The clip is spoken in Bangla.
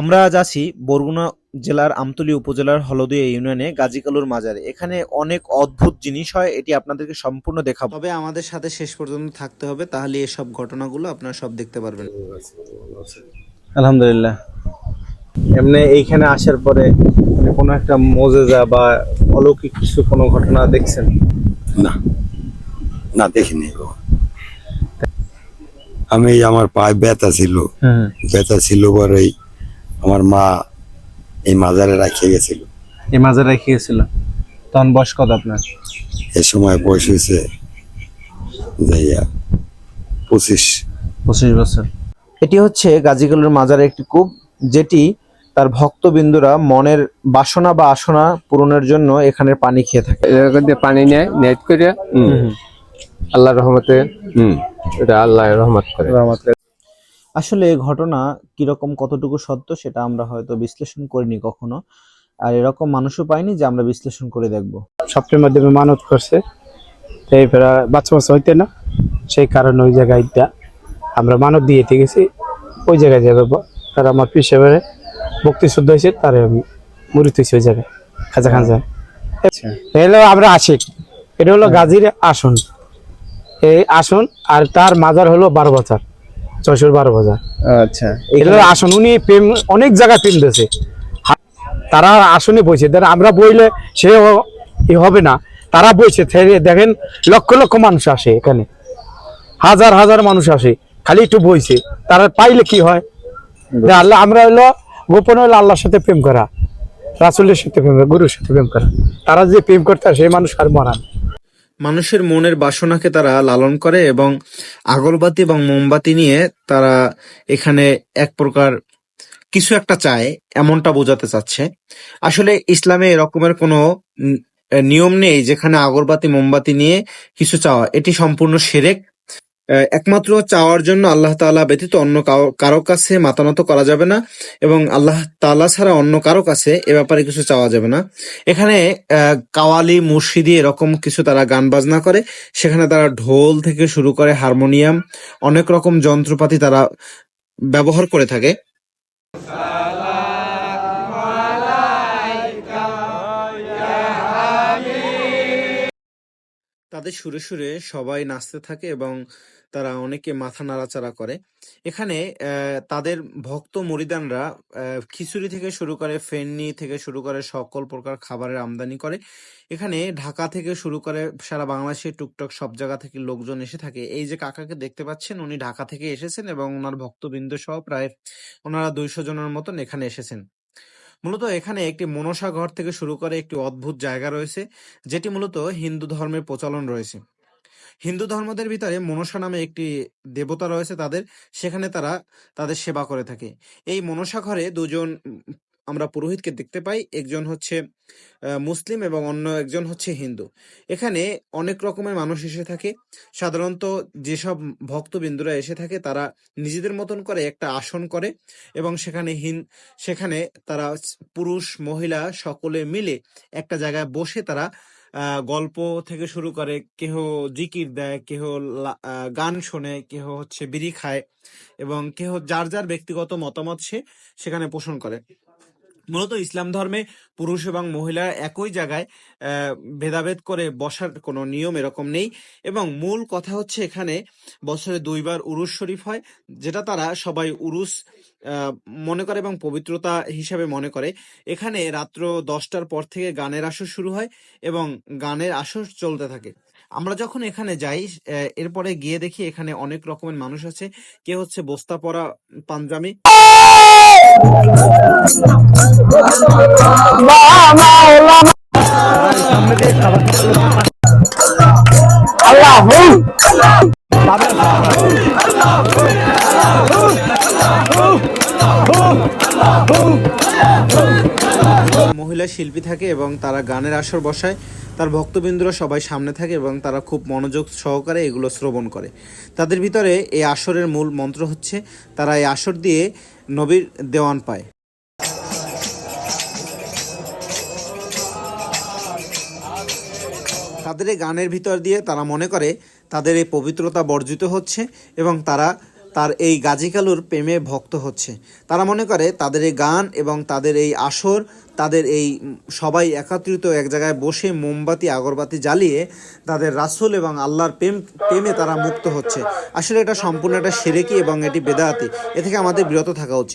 আমরা আজ আছি বরগুনা জেলার আমতলী উপজেলার হলদিয়া ইউনিয়নে গাজীকালুর মাজারে। এখানে অনেক অদ্ভুত জিনিস হয় এটি আপনাদেরকে সম্পূর্ণ দেখাবো। তবে আমাদের সাথে শেষ পর্যন্ত থাকতে হবে তাহলে এসব ঘটনাগুলো আপনারা সব দেখতে পারবেন। আলহামদুলিল্লাহ। এমনি এইখানে আসার পরে মানে কোনো একটা মজেজা বা অলৌকিক কিছু কোনো ঘটনা দেখছেন? না। না দেখিনি আমি আমার পায়ে ব্যথা ছিল। হুম ব্যথা ছিল পরেই আমার মা এই মাজারে রাখিয়ে গেছিল। এই মাঝে রেখে গেছিল তখন বয়স কত আপনার? এ সময় বয়স হয়েছে যাইয়া পঁচিশ। পঁচিশ বছর। এটি হচ্ছে গাজীকালুর মাজারের একটি কূপ যেটি তার ভক্তবিন্দুরা মনের বাসনা বা আসনা পূরণের জন্য এখানে পানি খেয়ে থাকে। এরকম দিয়ে পানি নেয় নেট করে আল্লাহ রহমতে হুম। এটা আল্লাহ রহমত করে। আসলে এই ঘটনা কীরকম কতটুকু সত্য সেটা আমরা হয়তো বিশ্লেষণ করিনি কখনো। আর এরকম মানুষও পাইনি যে আমরা বিশ্লেষণ করে দেখব। সপ্তাহের মাধ্যমে মানত করছে। ফেরা বাচ্চা বাচ্চা হইতে না। সেই কারণে ওই জায়গায় দিয়া আমরা মানত দিয়ে দিয়ে গেছি। ওই জায়গায় যাবে তার আমার পিসেবারে ভক্তি শুদ্ধ হয়েছে তারে আমি তুইছি ওই জায়গায় খাজা খাজা হলো আমরা আশিক। এটা হলো গাজীর আসন। এই আসন আর তার মাজার হলো বারো বছর। ছয়শোর বারো বাজার আচ্ছা। এটা আসন উনি প্রেম অনেক জায়গায় প্রেম দিয়েছে। তারা আসনে বইছে। আমরা বইলে সে হবে না। তারা বইছে দেখেন লক্ষ লক্ষ মানুষ আসে এখানে। হাজার হাজার মানুষ আসে খালি একটু বইছে। তারা পাইলে কি হয়? আল্লাহ আমরা হলো গোপন হলো আল্লাহর সাথে প্রেম করা রাসুলের সাথে প্রেম করা গুরুর সাথে প্রেম করা। তারা যে প্রেম করতে সেই মানুষ আর মরান মানুষের মনের বাসনাকে তারা লালন করে এবং আগরবাতি এবং মোমবাতি নিয়ে তারা এখানে এক প্রকার কিছু একটা চায়, এমনটা বোঝাতে চাচ্ছে। আসলে ইসলামে এরকমের কোনো নিয়ম নেই যেখানে আগরবাতি, মোমবাতি নিয়ে কিছু চাওয়া। এটি সম্পূর্ণ সেরেক একমাত্র চাওয়ার জন্য আল্লাহ তাআলা ব্যতীত অন্য কারো- কাছে মাতানত করা যাবে না এবং আল্লাহ তাআলা ছাড়া অন্য কারও কাছে এ ব্যাপারে কিছু চাওয়া যাবে না। এখানে কাওয়ালি, মুর্শিদি এরকম কিছু তারা গান বাজনা করে। সেখানে তারা ঢোল থেকে শুরু করে হারমোনিয়াম, অনেক রকম যন্ত্রপাতি তারা ব্যবহার করে থাকে। তাদের সুরে সুরে সবাই নাচতে থাকে এবং তারা অনেকে মাথা নাড়াচাড়া করে। এখানে তাদের ভক্ত মরিদানরা খিচুড়ি থেকে শুরু করে ফেননি থেকে শুরু করে সকল প্রকার খাবারের আমদানি করে। এখানে ঢাকা থেকে শুরু করে সারা বাংলাদেশের টুকটাক সব জায়গা থেকে লোকজন এসে থাকে। এই যে কাকাকে দেখতে পাচ্ছেন, উনি ঢাকা থেকে এসেছেন এবং ওনার ভক্তবৃন্দ সহ প্রায় ওনারা দুইশো জনের মতন এখানে এসেছেন। মূলত এখানে একটি মনসা ঘর থেকে শুরু করে একটি অদ্ভুত জায়গা রয়েছে, যেটি মূলত হিন্দু ধর্মের প্রচলন রয়েছে। হিন্দু ধর্মদের ভিতরে মনসা নামে একটি দেবতা রয়েছে তাদের, সেখানে তারা তাদের সেবা করে থাকে। এই মনসা ঘরে দুজন আমরা পুরোহিতকে দেখতে পাই, একজন হচ্ছে মুসলিম এবং অন্য একজন হচ্ছে হিন্দু। এখানে অনেক রকমের মানুষ এসে থাকে। সাধারণত যেসব ভক্তবিন্দুরা এসে থাকে, তারা নিজেদের মতন করে একটা আসন করে এবং সেখানে হিন, সেখানে তারা পুরুষ, মহিলা সকলে মিলে একটা জায়গায় বসে তারা গল্প থেকে শুরু করে, কেহ জিকির দেয়, কেহ গান শোনে, কেহ হচ্ছে বিড়ি খায় এবং কেহ যার যার ব্যক্তিগত মতামত সে সেখানে পোষণ করে। মূলত ইসলাম ধর্মে পুরুষ এবং মহিলা একই জায়গায় ভেদাভেদ করে বসার কোনো নিয়ম এরকম নেই এবং মূল কথা হচ্ছে এখানে বছরে দুইবার উরুস শরীফ হয়, যেটা তারা সবাই উরুস মনে করে এবং পবিত্রতা হিসাবে মনে করে। এখানে রাত্র দশটার পর থেকে গানের আসর শুরু হয় এবং গানের আসর চলতে থাকে। আমরা যখন এখানে যাই এরপরে গিয়ে দেখি এখানে অনেক রকমের মানুষ আছে। কে হচ্ছে বস্তা পরা পাঞ্জাবি মহিলা শিল্পী থাকে এবং তারা গানের আসর বসায়, তার ভক্তবৃন্দরা সবাই সামনে থাকে এবং তারা খুব মনোযোগ সহকারে এগুলো শ্রবণ করে। তাদের ভিতরে এই আসরের মূল মন্ত্র হচ্ছে, তারা এই আসর দিয়ে নবীর দেওয়ান পায়। তাদের এই গানের ভিতর দিয়ে তারা মনে করে তাদের এই পবিত্রতা বর্জিত হচ্ছে এবং তারা তার এই গাজী কালুর প্রেমে ভক্ত হচ্ছে। তারা মনে করে তাদের এই গান এবং তাদের এই আসর, তাদের এই সবাই একত্রিত এক জায়গায় বসে মোমবাতি, আগরবাতি জ্বালিয়ে তাদের রাসূল এবং আল্লাহর প্রেম, প্রেমে তারা মুক্ত হচ্ছে। আসলে এটা সম্পূর্ণ একটা সেরেকি এবং এটি বেদাতি এ থেকে আমাদের বিরত থাকা উচিত।